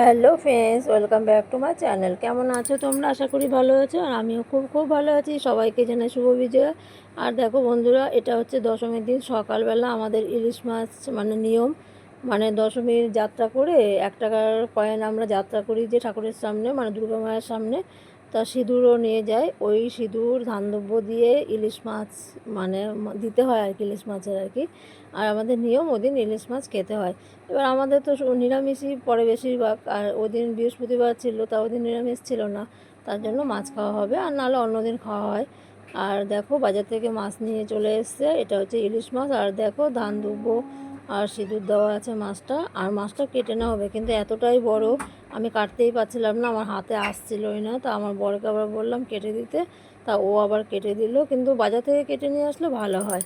Hello friends, welcome back to my channel. কেমন আছো তোমরা? আশা করি ভালো আছো আর আমিও খুব খুব ভালো আছি। সবাইকে জানাই শুভ বিজয়। আর দেখো বন্ধুরা, এটা হচ্ছে দশমীর দিন। সকালবেলা আমাদের ইলিশ মাছ মানে নিয়ম মানে দশমীর যাত্রা করে এক টাকার কয়েন আমরা যাত্রা করি যে ঠাকুরের সামনে মানে দুর্গা মায়ের সামনে। তা সিঁদুরও নিয়ে যায়। ওই সিঁদুর ধানদ্রব্য দিয়ে ইলিশ মাছ মানে দিতে হয় আর কি, ইলিশ মাছের আর কি। আর আমাদের নিয়ম ওদিন ইলিশ মাছ খেতে হয়। এবার আমাদের তো নিরামিষই পরে বেশিরভাগ। আর ওদিন বৃহস্পতিবার ছিল, তা ওদিন নিরামিষ ছিল না। তার জন্য মাছ খাওয়া হবে। আর নাহলে অন্যদিন খাওয়া হয়। আর দেখো বাজার থেকে মাছ নিয়ে চলে এসছে। এটা হচ্ছে ইলিশ মাছ। আর দেখো ধান দুব্বো আর সিঁদুর দেওয়া আছে মাছটা। আর মাছটা কেটে নেওয়া হবে, কিন্তু এতটাই বড় আমি কাটতেই পারছিলাম না, আমার হাতে আসছিলই না। তা আমার বরকে আবার বললাম কেটে দিতে, তা ও আবার কেটে দিল, কিন্তু বাজার থেকে কেটে নিয়ে আসলে ভালো হয়।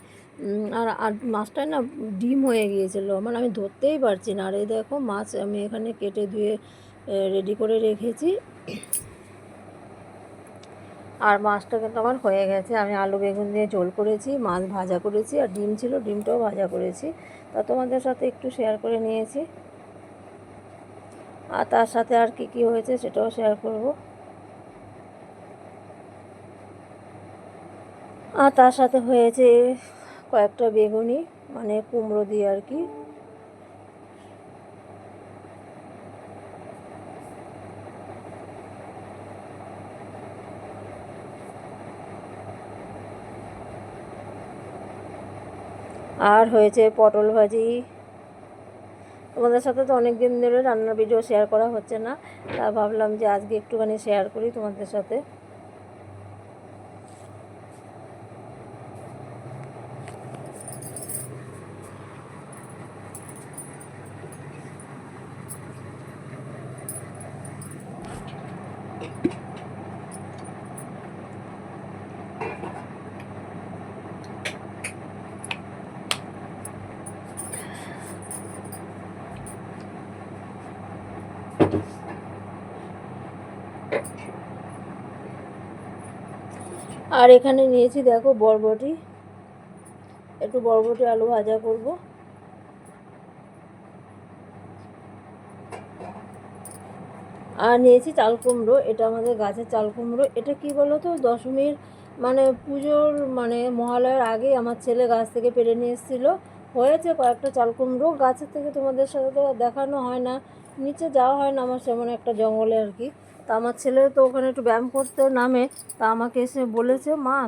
আর আর মাছটা না ডিম হয়ে গিয়েছিল মানে আমি ধরতেই পারছি না। আর এই দেখো মাছ আমি এখানে কেটে ধুয়ে রেডি করে রেখেছি। আর মাছটা কিন্তু আমার হয়ে গেছে। আমি আলু বেগুন দিয়ে ঝোল করেছি, মাছ ভাজা করেছি, আর ডিম ছিল, ডিমটাও ভাজা করেছি। তা তোমাদের সাথে একটু শেয়ার করে নিয়েছি। আর তার সাথে আর কি কি হয়েছে সেটাও শেয়ার করব। আর তার সাথে হয়েছে কয়েকটা বেগুনি মানে কুমড়ো দিয়ে আর কি। আর হয়েছে পটল ভাজি। তোমাদের সাথে তো অনেক দিন ধরে রান্নার ভিডিও শেয়ার করা হচ্ছে না। তা ভাবলাম যে আজকে একটুখানি শেয়ার করি তোমাদের সাথে। আর এখানে নিয়েছি দেখো বরবটি। একটু বরবটি আলু ভাজা করব। আর নিয়েছি চাল কুমড়ো, এটা আমাদের গাছের চাল কুমড়ো। এটা কি বলো তো দশমীর মানে পুজোর মানে মহালয়ার আগে আমার ছেলে গাছ থেকে পেরে নিয়ে এসেছিল। হয়েছে কয়েকটা চাল কুমড়ো। গাছের থেকে তোমাদের সাথে তো দেখানো হয় না। নিচে যাওয়া হয় না আমার সেমন একটা জঙ্গলে আর কি। তা আমার ছেলে তো ওখানে একটু ব্যায়াম করতে নামে, তা আমাকে এসে বলেছে, মা,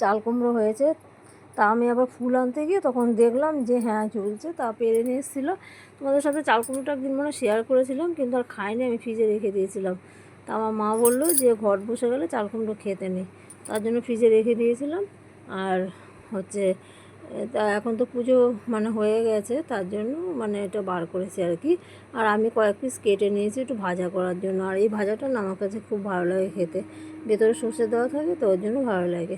চাল কুমড়ো হয়েছে। তা আমি আবার ফুল আনতে গিয়ে তখন দেখলাম যে হ্যাঁ ঝুলছে তা পেরে নিয়ে এসেছিল। তোমাদের সাথে চাল কুমড়োটা একদিন মানে শেয়ার করেছিলাম, কিন্তু আর খাইনি, আমি ফ্রিজে রেখে দিয়েছিলাম। তা আমার মা বলল যে ঘর বসে গেলে চাল কুমড়ো খেতে নেই তার জন্য ফ্রিজে রেখে দিয়েছিলাম। আর হচ্ছে তা এখন তো পুজো মানে হয়ে গেছে, তার জন্য মানে এটা বার করেছি আর কি। আর আমি কয়েক পিস কেটে নিয়েছি একটু ভাজা করার জন্য। আর এই ভাজাটা না আমার কাছে খুব ভালো লাগে খেতে। ভেতরে সর্ষে দেওয়া থাকে, তো ওর জন্য ভালো লাগে।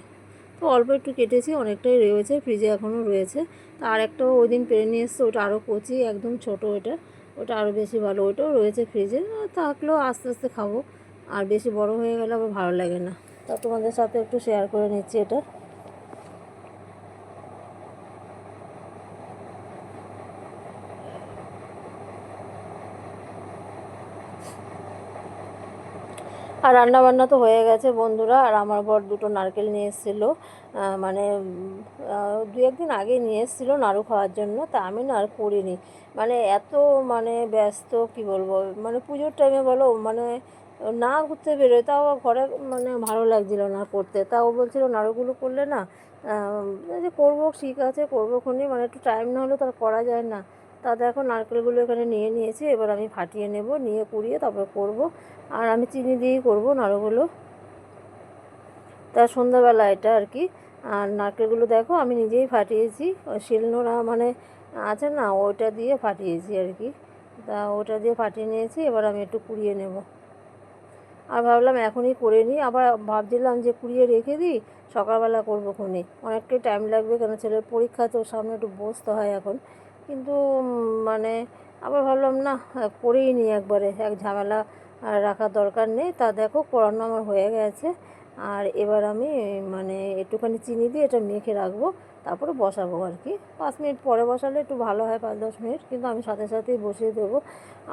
তো অল্প একটু কেটেছি, অনেকটাই রয়েছে ফ্রিজে এখনও রয়েছে। তা আর একটা ওই দিন পেরে নিয়ে এসছে, ওটা আরও কচি, একদম ছোট ওটা। ওটা আরও বেশি ভালো, ওটাও রয়েছে ফ্রিজে থাকলেও আস্তে আস্তে খাব। আর বেশি বড় হয়ে গেলে আবার ভালো লাগে না। তা তোমাদের সাথে একটু শেয়ার করে নিচ্ছি এটা আর রান্না বান্না তো হয়ে গেছে বন্ধুরা, আর আমার বর দুটো নারকেল নিয়ে এসেছিল। মানে দু একদিন আগে নিয়ে এসেছিল নাড়ু খাওয়ার জন্য, তা আমি না আর করিনি। মানে এত মানে ব্যস্ত, কি বলব? মানে পুজোর টাইমে বলো মানে না ঘুরতে বেরোয়, তাও ঘরে মানে ভালো লাগছিল না করতে। তাও বলছিল, নাড়ুগুলো করলে না যে করব, ঠিক আছে, করব খুনি মানে একটু টাইম না হলেও তার করা যায় না। তা দেখো নারকেলগুলো এখানে নিয়ে নিয়েছি, এবার আমি ফাটিয়ে নেব, নিয়ে কুড়িয়ে তারপর করব। আর আমি চিনি দিয়েই করব নাড়ুগুলো। তা সন্ধ্যাবেলা এটা আর কি। আর নারকেলগুলো দেখো, আমি নিজেই ফাটিয়েছি। শিলনোড়া মানে আছে না, ওইটা দিয়ে ফাটিয়েছি আর কি। তা ওটা দিয়ে ফাটিয়ে নিয়েছি, এবার আমি একটু কুড়িয়ে নেব। আর ভাবলাম এখনই করে নিই, আবার ভাবছিলাম যে কুড়িয়ে রেখে দিই, সকালবেলা করব খুনি। অনেকটাই টাইম লাগবে কেন, ছেলের পরীক্ষা তো সামনে একটু বসতে হয় এখন। কিন্তু মানে আবার ভাবলাম, না, করেই নিই একবারে, এক ঝামেলা রাখার দরকার নেই। তা দেখো, করানো আমার হয়ে গেছে। আর এবার আমি মানে একটুখানি চিনি দিয়ে এটা মেখে রাখব, তারপরে বসাবো আর কি। পাঁচ মিনিট পরে বসালে একটু ভালো হয়, পাঁচ দশ মিনিট। কিন্তু আমি সাথে সাথেই বসিয়ে দেবো।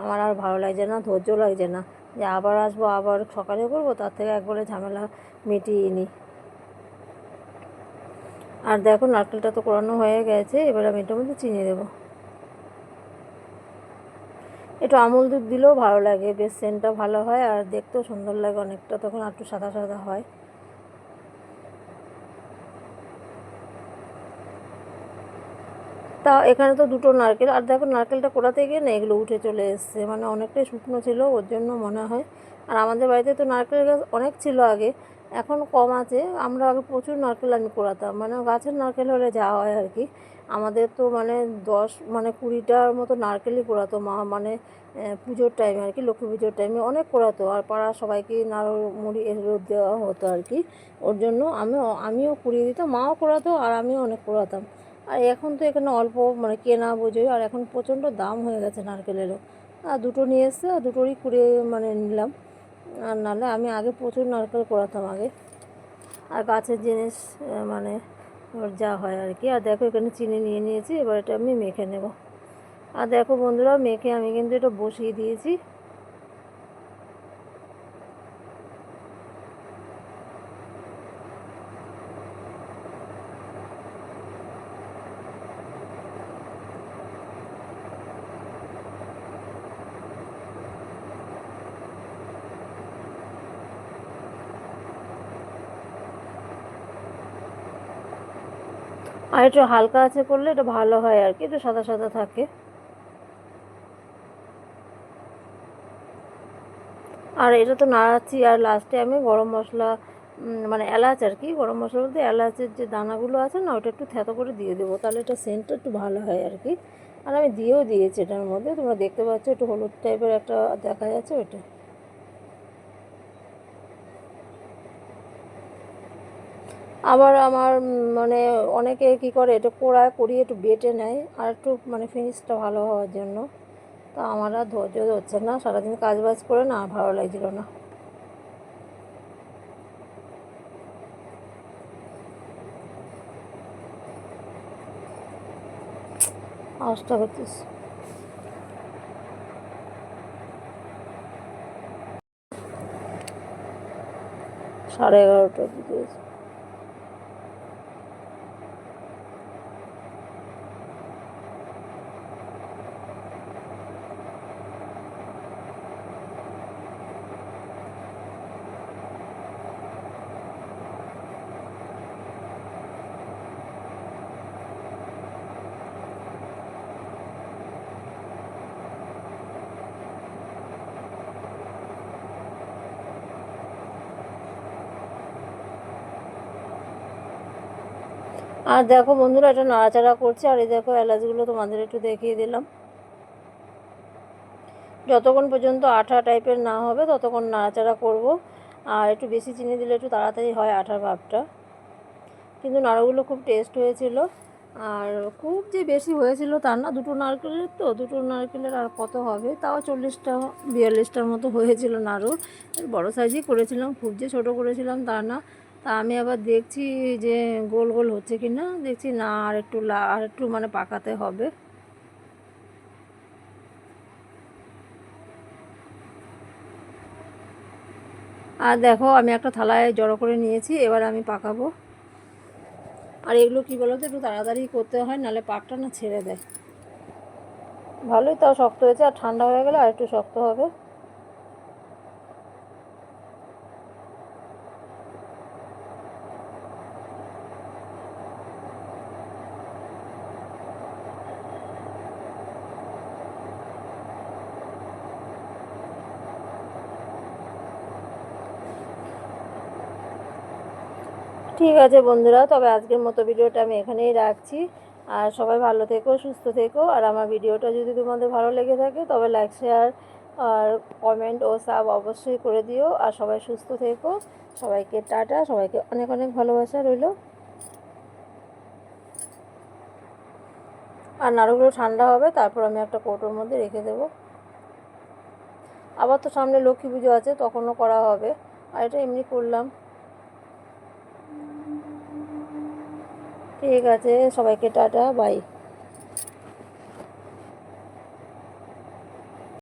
আমার আর ভালো লাগছে না, ধৈর্য লাগছে না। যে আবার আসব, আবার সকালে করব, তার থেকে একবারে ঝামেলা মিটিয়ে নিই আর দেখো, নারকেলটা তো কোরানো হয়ে গেছে, এবার আমি এটার মধ্যে চিনি দেবো। একটু আমুল দুধ দিলেও ভালো লাগে, বেশ সেন্টটা ভালো হয় আর দেখতেও সুন্দর লাগে অনেকটা, তখন আর একটু সাদা সাদা হয়। তা এখানে তো দুটো নারকেল, আর দেখো নারকেলটা কোড়াতে গিয়ে না এগুলো উঠে চলে এসছে মানে অনেকটাই শুকনো ছিল, ওর জন্য মনে হয়। আর আমাদের বাড়িতে তো নারকেল গাছ অনেক ছিল আগে এখন কম আছে। আমরা আগে প্রচুর নারকেল আমি কোড়াতাম মানে গাছের নারকেল হলে যা হয় আর কি। আমাদের তো মানে দশ মানে কুড়িটার মতো নারকেলই কোড়াতো মা মানে পুজোর টাইমে আর কি, লক্ষ্মী পুজোর টাইমে অনেক কোড়াতো আর পাড়ার সবাইকে নাড়ু মুড়ি এগুলো দেওয়া হতো আর কি। ওর জন্য আমিও আমিও কুড়িয়ে দিতাম, মাও কোড়াতো আর আমিও অনেক কোড়াতাম আর এখন তো এখানে অল্প মানে কেনা বোঝোই, আর এখন প্রচণ্ড দাম হয়ে গেছে নারকেলেরও। আর দুটো নিয়ে এসছে, আর দুটোরই কুড়িয়ে মানে নিলাম। আর নাহলে আমি আগে প্রচুর নারকেল করাতাম আগে। আর গাছের জিনিস মানে ওর যা হয় আর কি। আর দেখো এখানে চিনি নিয়ে নিয়েছি, এবার এটা আমি মেখে নেব। আর দেখো বন্ধুরা, মেখে আমি কিন্তু এটা বসিয়ে দিয়েছি। আর একটু হালকা আছে করলে এটা ভালো হয় আর কি, একটু সাদা সাদা থাকে। আর এটা তো নাড়াচ্ছি, আর লাস্টে আমি গরম মশলা মানে এলাচ আর কি, গরম মশলা বলতে এলাচের যে দানাগুলো আছে না, ওটা একটু থেতো করে দিয়ে দেবো, তাহলে এটা সেন্টটা একটু ভালো হয় আর কি। আর আমি দিয়েও দিয়েছি এটার মধ্যে, তোমরা দেখতে পাচ্ছ, একটু হলুদ টাইপের একটা দেখা যাচ্ছে ওইটা। আবার আমার মানে অনেকে কি করে এটা কোড়ায় করিয়ে একটু বেটে নেয় আর একটু মানে ফিনিশটা ভালো হওয়ার জন্য। তা আমার আর ধৈর্য ধরছে না, সারাদিন কাজ বাজ করে না ভালো লাগছিল না। আওয়াজটা করতেছে সাড়ে এগারোটার আর দেখো বন্ধুরা, এটা নাড়াচাড়া করছে, আর এই দেখো এলাচগুলো তোমাদের একটু দেখিয়ে দিলাম। যতক্ষণ পর্যন্ত আঠা টাইপের না হবে, ততক্ষণ নাড়াচাড়া করব। আর একটু বেশি চিনি দিলে একটু তাড়াতাড়ি হয় আঠার ভাবটা। কিন্তু নাড়ুগুলো খুব টেস্ট হয়েছিল। আর খুব যে বেশি হয়েছিল তার না, দুটো নারকেলের তো, দুটো নারকেলের আর কত হবে? তাও চল্লিশটা, বিয়াল্লিশটার মতো হয়েছিল নাড়ু। বড়ো সাইজই করেছিলাম, খুব যে ছোটো করেছিলাম তা না। তা আমি আবার দেখছি যে গোল গোল হচ্ছে কি না দেখছি না, আর একটু আর একটু মানে পাকাতে হবে। আর দেখো, আমি একটা থালায় জড়ো করে নিয়েছি, এবার আমি পাকাবো। আর এগুলো কী বলো তো একটু তাড়াতাড়ি করতে হয়, নাহলে পাকটা না ছেড়ে দেয়। ভালোই তাও শক্ত হয়েছে, আর ঠান্ডা হয়ে গেলে আর একটু শক্ত হবে। ঠিক আছে বন্ধুরা, তবে আজকের মতো ভিডিওটা আমি এখানেই রাখছি। আর সবাই ভালো থেকো, সুস্থ থেকো। আর আমার ভিডিওটা যদি তোমাদের ভালো লেগে থাকে, তবে লাইক শেয়ার আর কমেন্ট ও সাব অবশ্যই করে দিও। আর সবাই সুস্থ থেকো। সবাইকে টাটা। সবাইকে অনেক অনেক ভালোবাসা রইল। আর নাড়ুগুলো ঠান্ডা হবে, তারপর আমি একটা কৌটোর মধ্যে রেখে দেবো। আবার তো সামনে লক্ষ্মী পুজো আছে, তখনও করা হবে। আর এটা এমনি করলাম। ঠিক আছে সবাইকে টাটা বাই